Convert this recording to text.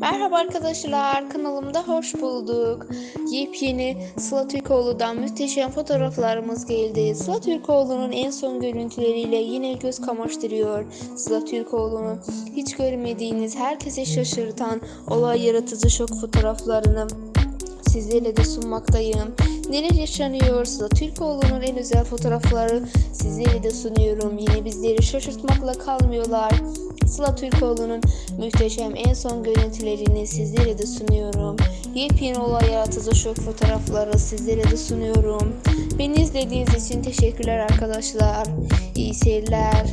Merhaba arkadaşlar, kanalımda hoş bulduk. Yepyeni Sıla Türkoğlu'dan muhteşem fotoğraflarımız geldi. Sıla Türkoğlu'nun en son görüntüleriyle yine göz kamaştırıyor. Sıla Türkoğlu'nun hiç görmediğiniz, herkese şaşırtan, olay yaratıcı şok fotoğraflarını sizlerle de sunmaktayım. Neler yaşanıyor? Sıla Türkoğlu'nun en özel fotoğrafları sizlere de sunuyorum. Yine bizleri şaşırtmakla kalmıyorlar. Sıla Türkoğlu'nun muhteşem en son görüntülerini sizlere de sunuyorum. Yepyeni olay yaratıcı şok fotoğrafları sizlere de sunuyorum. Beni izlediğiniz için teşekkürler arkadaşlar. İyi seyirler.